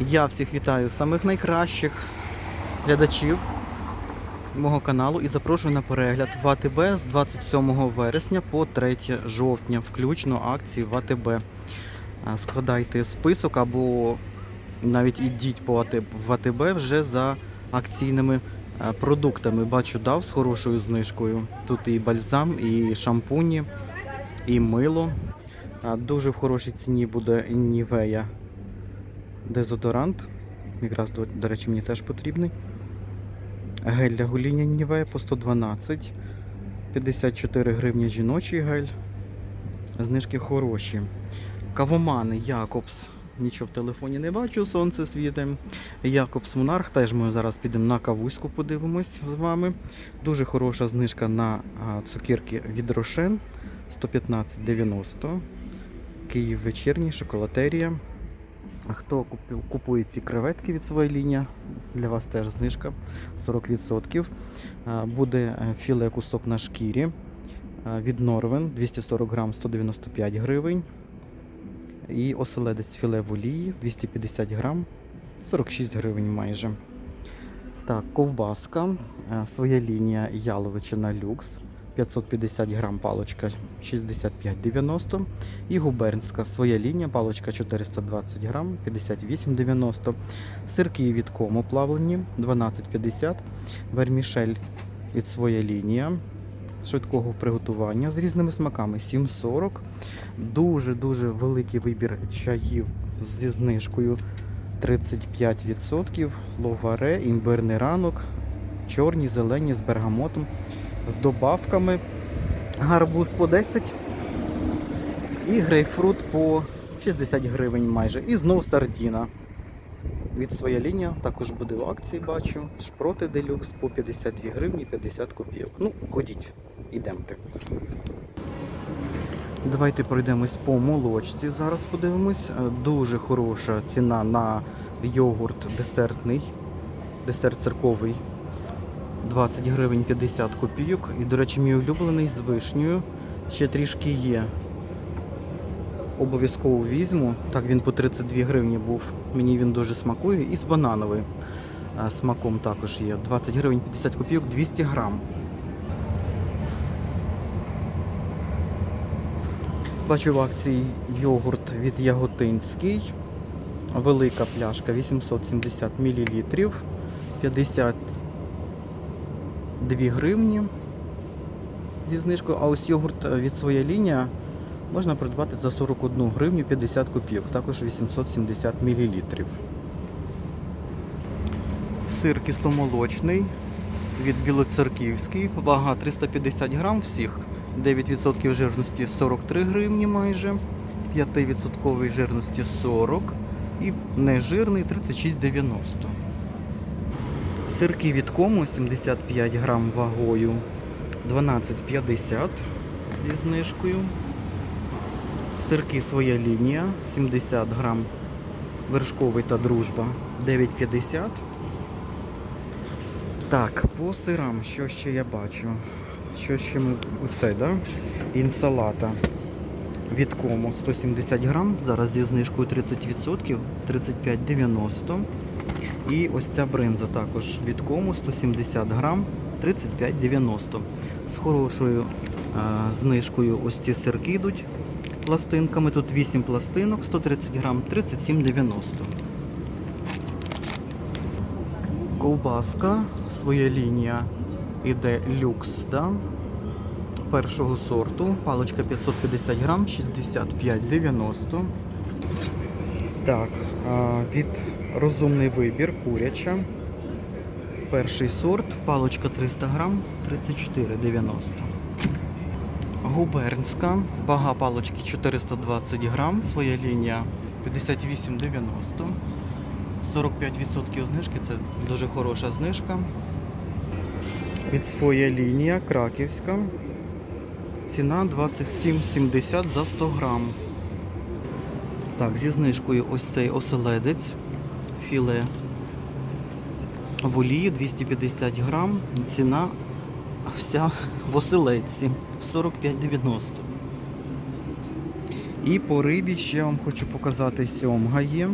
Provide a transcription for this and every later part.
Я всіх вітаю, самих найкращих глядачів мого каналу і запрошую на перегляд в АТБ з 27 вересня по 3 жовтня, включно акції в АТБ. Складайте список або навіть ідіть по АТБ, в АТБ вже за акційними е, продуктами. Бачу, дав з хорошою знижкою. Тут і бальзам, і шампуні, і мило. Дуже в хорошій ціні буде Нівея дезодорант. Якраз, до, до речі, мені теж потрібний. Гель для гоління Нівея по 112. 54 гривні жіночий гель. Знижки хороші. Кавомани Якобс. Нічого в телефоні не бачу, сонце світить. Якобс Монарх. Теж ми зараз підемо на кавуську, подивимось з вами. Дуже хороша знижка на а, цукерки від Рошен 115,90. Київ вечірній, шоколатерія. Хто купує ці креветки від своєї лінії, для вас теж знижка 40%. Буде е, філе кусок на шкірі е, від Норвен 240 грам 195 гривень. І оселедець філе в олії 250 грам 46 гривень майже. Так, ковбаска, е, своя лінія яловичина люкс 550 грам палочка 65,90 і губернська своя лінія, палочка 420 грам 58,90 сирки від кому плавлені 12,50 вермішель від своя лінія швидкого приготування з різними смаками 7,40 дуже-дуже великий вибір чаїв зі знижкою 35%, ловаре, імбирний ранок, чорні, зелені з бергамотом, з добавками, гарбуз по 10 і грейпфрут по 60 гривень майже. І знов сардіна. Від своя лінія також буде в акції, бачу. Шпроти делюкс по 52 гривні 50 копійок. Ну, ходіть, ідемте. Давайте пройдемось по молочці. Зараз подивимось. Е, Дуже хороша ціна на йогурт десертний, десерт церковий. 20 гривень 50 копійок. І, до речі, мій улюблений з вишнею. Ще трішки є. Обов'язково візьму. Так, він по 32 гривні був. Мені він дуже смакує. І з банановим е, смаком також є. 20 гривень 50 копійок, 200 грам. Бачу в акції йогурт від Яготинський. Велика пляшка 870 мл. 52 гривні зі знижкою. А ось йогурт від своя лінія можна придбати за 41 гривню 50 копійок, також 870 мл. Сир кисломолочний від Білоцерківський, вага 350 грам всіх, 9% жирності 43 гривні майже, 5% жирності 40 і нежирний 36,90. Сирки від кому 75 грам вагою 12,50 зі знижкою. Сирки своя лінія 70 грам вершковий та дружба 9,50. Так, по сирам, що ще я бачу? Що ще ми. Оце, да? Інсалата від кому 170 грам, зараз зі знижкою 30%, 35,90. І ось ця бринза також від кому 170 грам, 35,90. З хорошою а, знижкою ось ці сирки йдуть пластинками. Тут 8 пластинок, 130 грам, 37,90. Ковбаска, своя лінія іде люкс, да? Першого сорту. Паличка 550 грам, 65,90. Так, від розумний вибір, куряча. Перший сорт, паличка 300 грам, 34,90. Губернська, вага палички 420 грам, своя лінія 58,90. 45% знижки це дуже хороша знижка. Від своя лінія краківська. Ціна 27,70 за 100 грам. Так, зі знижкою ось цей оселедець. Філе в олії 250 грам. Ціна вся в оселедці 45,90. І по рибі ще вам хочу показати сьомга є.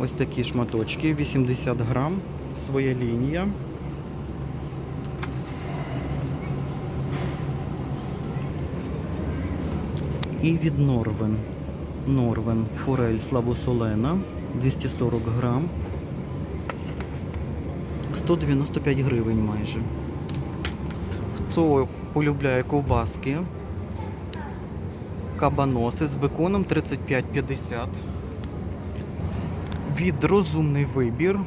Ось такі шматочки, 80 грам, своя лінія. І від Норвен. Норвен форель слабосолена, 240 грам. 195 гривень майже. Хто полюбляє ковбаски? Кабаноси з беконом 35,50. Від розумний вибір.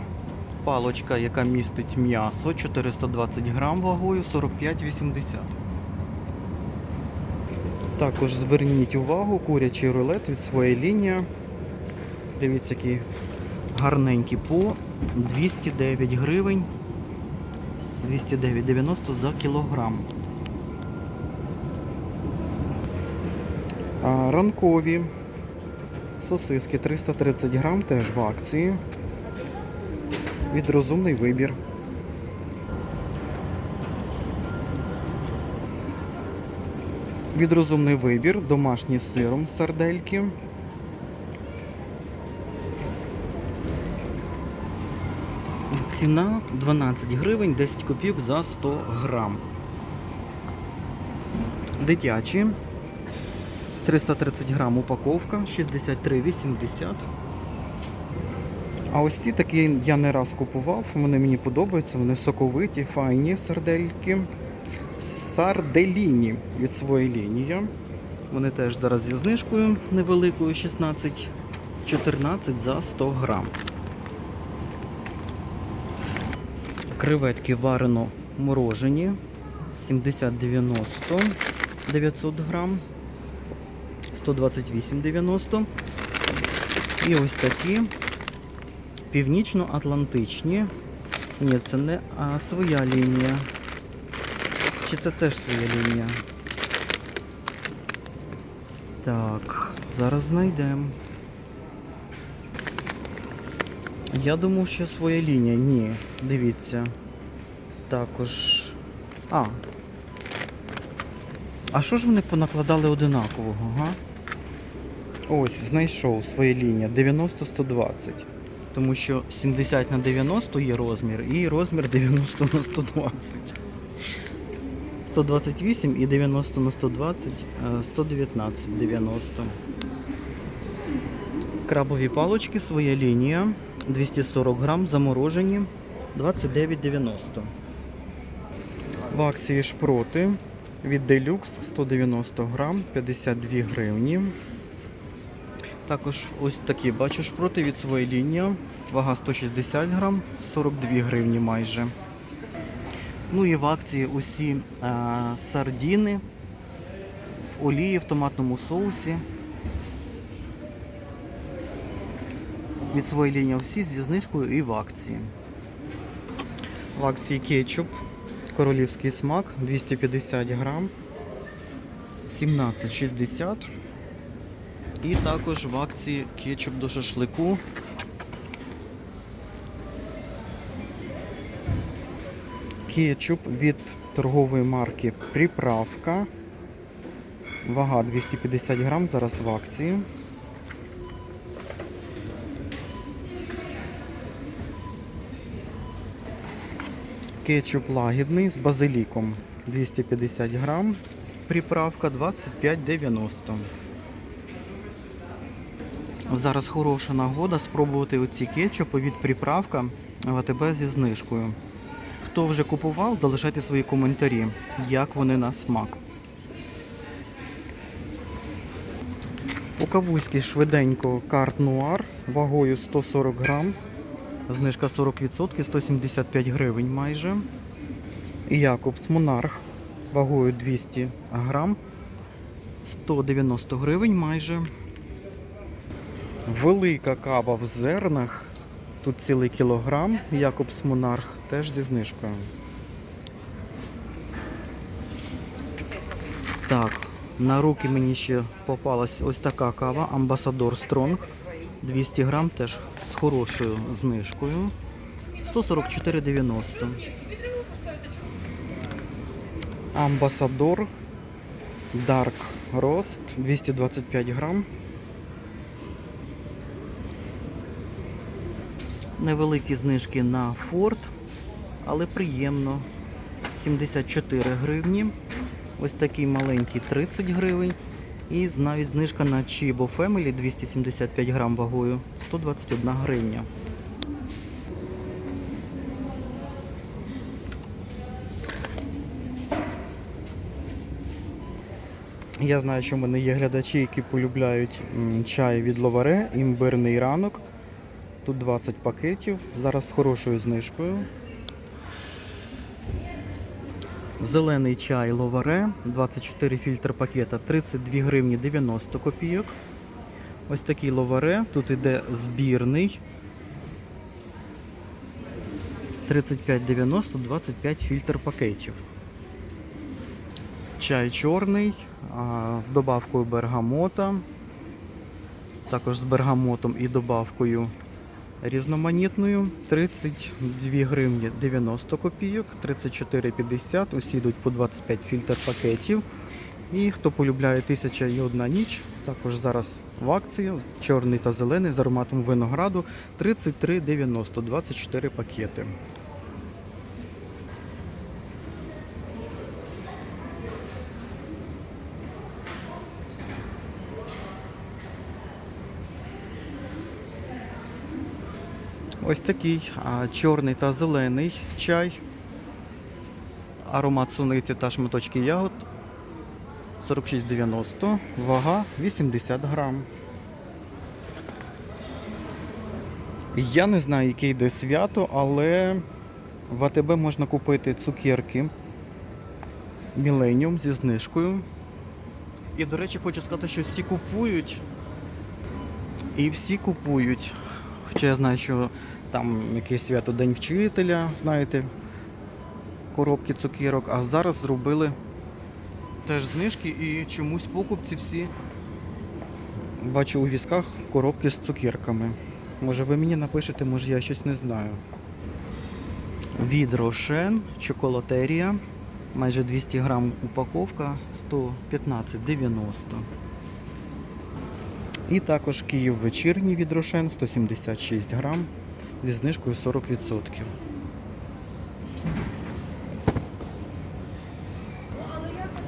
Палочка, яка містить м'ясо, 420 грам вагою, 45,80. Також зверніть увагу, курячий рулет від своєї лінії. Дивіться, який гарненький по 209 гривень. 209,90 за кілограм. А ранкові сосиски 330 грам теж в акції. Від розумний вибір. Від розумний вибір, домашній з сиром сардельки. Ціна 12 гривень 10 копійок за 100 грам. Дитячі 330 грам упаковка, 63,80. А ось ці такі я не раз купував, вони мені подобаються, вони соковиті, файні сардельки. Сарделіні від своєї лінії. Вони теж зараз зі знижкою невеликою 16-14 за 100 грам. Креветки варено морожені 70-90 900 грам. 128,90. І ось такі північно-атлантичні. Ні, це не а, своя лінія. Чи це теж своя лінія? Так, зараз знайдемо. Я думав, що своя лінія. Ні, дивіться. Також. А. А що ж вони понакладали одинакового, га? Ось, знайшов своя лінія 90-120. Тому що 70 на 90 є розмір і розмір 90 на 120. 128 і 90 на 120, е, 119 90. Крабові палочки, своя лінія, 240 грам, заморожені, 29,90. В акції шпроти від Deluxe 190 грам, 52 гривні. Також ось такі бачу шпроти від своєї лінії. Вага 160 грам, 42 гривні майже. Ну і в акції усі е, сардіни в олії в томатному соусі. Від своєї лінії всі зі знижкою і в акції. В акції кетчуп, королівський смак 250 грам, 17,60. І також в акції кетчуп до шашлику. Кетчуп від торгової марки Приправка. Вага 250 грам, зараз в акції. Кетчуп лагідний з базиліком 250 грам. Приправка 25,90. Зараз хороша нагода спробувати оці кетчупи від приправка в АТБ зі знижкою. Хто вже купував, залишайте свої коментарі, як вони на смак. У Кавузькій швиденько карт нуар вагою 140 грам. Знижка 40%, 175 гривень майже. І Якобс Монарх вагою 200 грам, 190 гривень майже. Велика кава в зернах. Тут цілий кілограм. Якобс Монарх теж зі знижкою. Так, на руки мені ще попалась ось така кава Амбасадор Стронг. 200 грам теж з хорошою знижкою. 144,90. Амбасадор Dark Roast 225 грам. Невеликі знижки на Ford, але приємно. 74 гривні. Ось такий маленький 30 гривень. І навіть знижка на Chibo Family 275 грам вагою 121 гривня. Я знаю, що в мене є глядачі, які полюбляють чай від ловаре, імбирний ранок. Тут 20 пакетів. Зараз з хорошою знижкою. Зелений чай ловаре, 24 фільтр пакета, 32 гривні 90 копійок. Ось такий ловаре. Тут іде збірний. 35,90, 25 фільтр пакетів. Чай чорний з добавкою бергамота. Також з бергамотом і добавкою різноманітною. 32 гривні 90 копійок, 34,50. Усі йдуть по 25 фільтр пакетів. І хто полюбляє 1001 ніч, також зараз в акції з чорний та зелений з ароматом винограду 33,90, 24 пакети. Ось такий а, чорний та зелений чай. Аромат суниці та шматочки ягод 46,90, вага 80 грам. Я не знаю, яке йде свято, але в АТБ можна купити цукерки Millennium зі знижкою. І, до речі, хочу сказати, що всі купують. І всі купують. Хоча я знаю, що там якесь свято День вчителя, знаєте, коробки цукерок, а зараз зробили теж знижки і чомусь покупці всі бачу у візках коробки з цукерками. Може ви мені напишете, може я щось не знаю. Від Рошен, чоколатерія, майже 200 грам упаковка, 115,90. І також Київ вечірній від Рошен 176 грам зі знижкою 40%.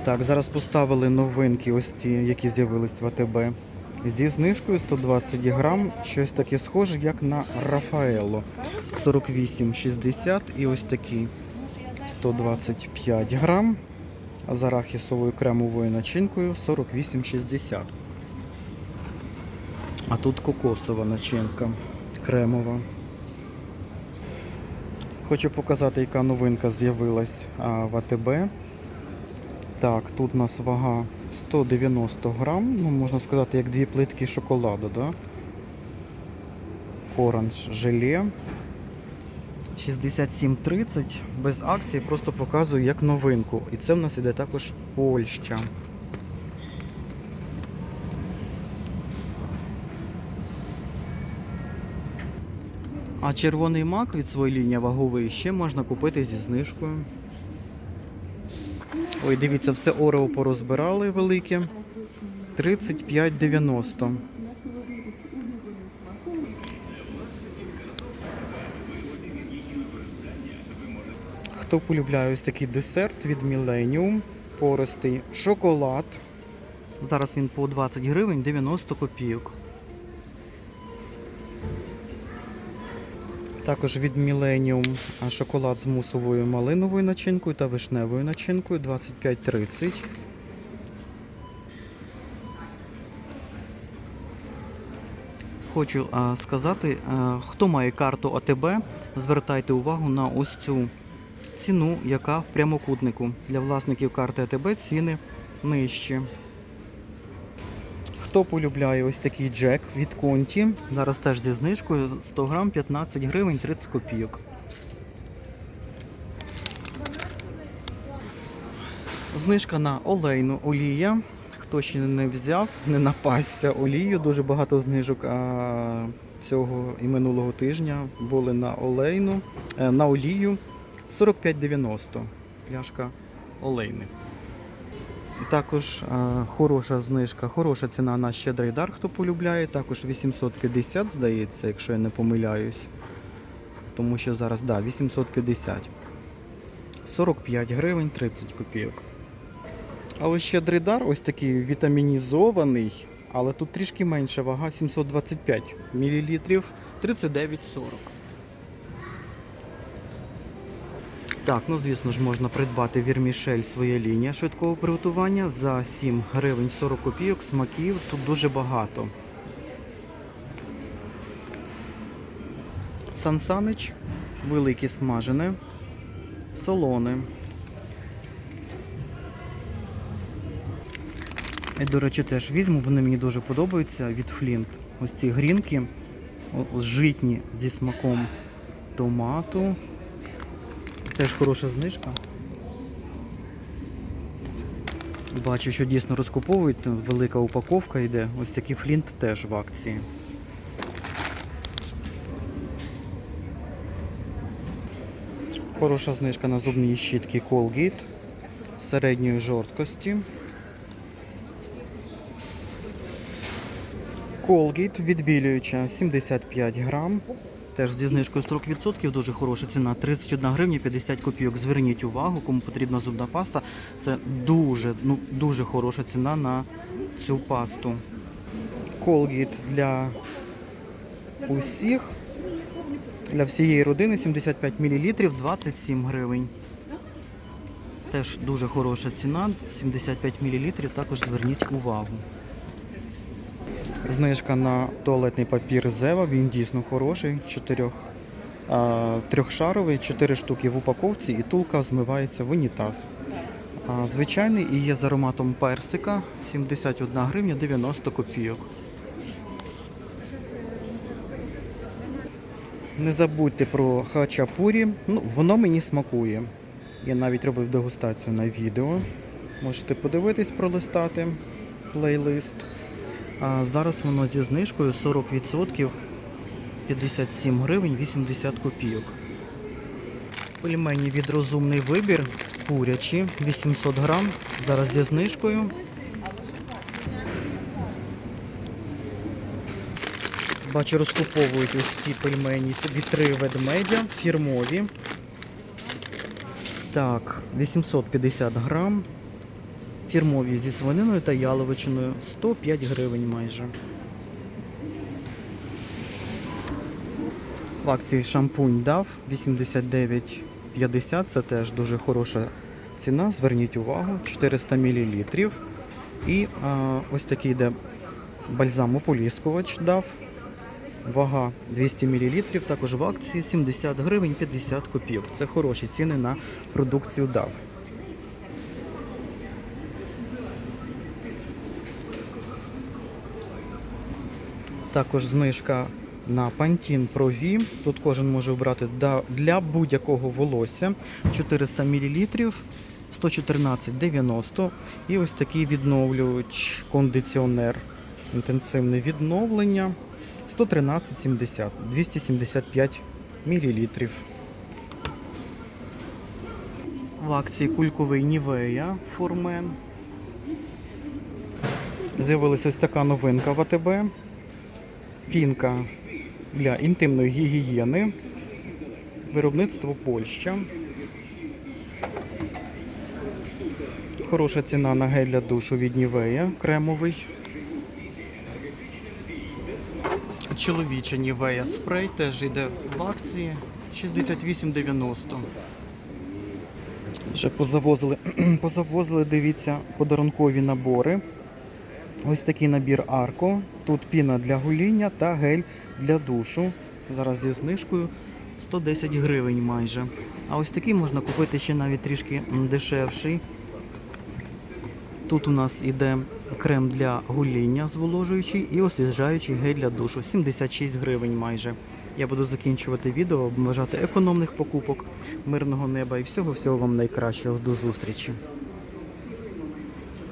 Так, зараз поставили новинки, ось ці, які з'явились в АТБ. Зі знижкою 120 грам, щось таке схоже, як на Рафаело. 48,60 і ось такі 125 грам. А з арахісовою кремовою начинкою 48,60. А тут кокосова начинка кремова. Хочу показати, яка новинка з'явилась в АТБ. Так, тут у нас вага 190 грам, ну можна сказати, як дві плитки шоколаду, да? Оранж желе. 67,30 без акції, просто показую як новинку. І це в нас іде також Польща. А червоний мак від своєї лінії ваговий ще можна купити зі знижкою. Ой, дивіться, все Орео порозбирали велике. 35,90. Хто полюбляє ось такий десерт від Millennium, пористий шоколад. Зараз він по 20 гривень 90 копійок. Також від Millennium шоколад з мусовою малиновою начинкою та вишневою начинкою 25,30. Хочу а, сказати, а, хто має карту АТБ, звертайте увагу на ось цю ціну, яка в прямокутнику. Для власників карти АТБ ціни нижчі. Хто полюбляє ось такий джек від Конті, зараз теж зі знижкою 100 грам 15 гривень 30 копійок. Знижка на олейну олія. Хто ще не взяв, не напасся олію. Дуже багато знижок а, цього і минулого тижня були на олейну, е, на олію 45,90. Пляшка олейни. Також а, хороша знижка, хороша ціна на щедрий дар, хто полюбляє. Також 850, здається, якщо я не помиляюсь. тому що зараз да, 850. 45 гривень 30 копійок. А ось ще дридар, ось такий вітамінізований, але тут трішки менша вага 725 мл 39,40. Так, ну звісно ж можна придбати вірмішель своя лінія швидкого приготування за 7 гривень 40 копійок. Смаків тут дуже багато. Сансанич, велике смажене, солоне. І, до речі, теж візьму, вони мені дуже подобаються від Флінт. Ось ці грінки, житні зі смаком томату. Теж хороша знижка. Бачу, що дійсно розкуповують, велика упаковка йде. Ось такий флінт теж в акції. Хороша знижка на зубні щітки Colgate середньої жорсткості. Colgate відбілююча 75 грам. Теж зі знижкою 40%, дуже хороша ціна. 31 гривня 50 копійок. Зверніть увагу, кому потрібна зубна паста. Це дуже, ну, дуже хороша ціна на цю пасту. Colgate для усіх, для всієї родини 75 мл 27 гривень. Теж дуже хороша ціна, 75 мл, також зверніть увагу. Знижка на туалетний папір Зева, він дійсно хороший, чотирьох, трьохшаровий, 4 штуки в упаковці і тулка змивається в унітаз. Звичайний і є з ароматом персика 71 гривня 90 копійок. Не забудьте про хачапурі. Ну, воно мені смакує. Я навіть робив дегустацію на відео. Можете подивитись, пролистати плейлист. А зараз воно зі знижкою 40%, 57 гривень 80 копійок. Пельмені від розумний вибір, курячі, 800 грам, зараз зі знижкою. Бачу, розкуповують ось ці пельмені від три ведмедя, фірмові. Так, 850 грам. Фірмові зі свининою та яловичиною 105 гривень майже. В акції шампунь DAV 89,50. Це теж дуже хороша ціна. Зверніть увагу, 400 мл. І а, ось такий йде бальзам ополіскувач DAV. Вага 200 мл, також в акції 70 гривень 50 копійок. Це хороші ціни на продукцію DAV. Також знижка на Pantene Pro V. Тут кожен може обрати для будь-якого волосся 400 мл, 114,90. І ось такий відновлювач, кондиціонер, інтенсивне відновлення 113,70, 275 мл. В акції кульковий Нівея Формен. З'явилася ось така новинка в АТБ. Пінка для інтимної гігієни. Виробництво Польща. Хороша ціна на гель для душу від Нівея, кремовий. Чоловіча Нівея спрей теж йде в акції 68,90. Вже позавозили, позавозили, дивіться, подарункові набори. Ось такий набір Арко. Тут піна для гоління та гель для душу. Зараз зі знижкою 110 гривень майже. А ось такий можна купити ще навіть трішки дешевший. Тут у нас іде крем для гоління зволожуючий і освіжаючий гель для душу. 76 гривень майже. Я буду закінчувати відео, бажати економних покупок, мирного неба і всього-всього вам найкращого. До зустрічі!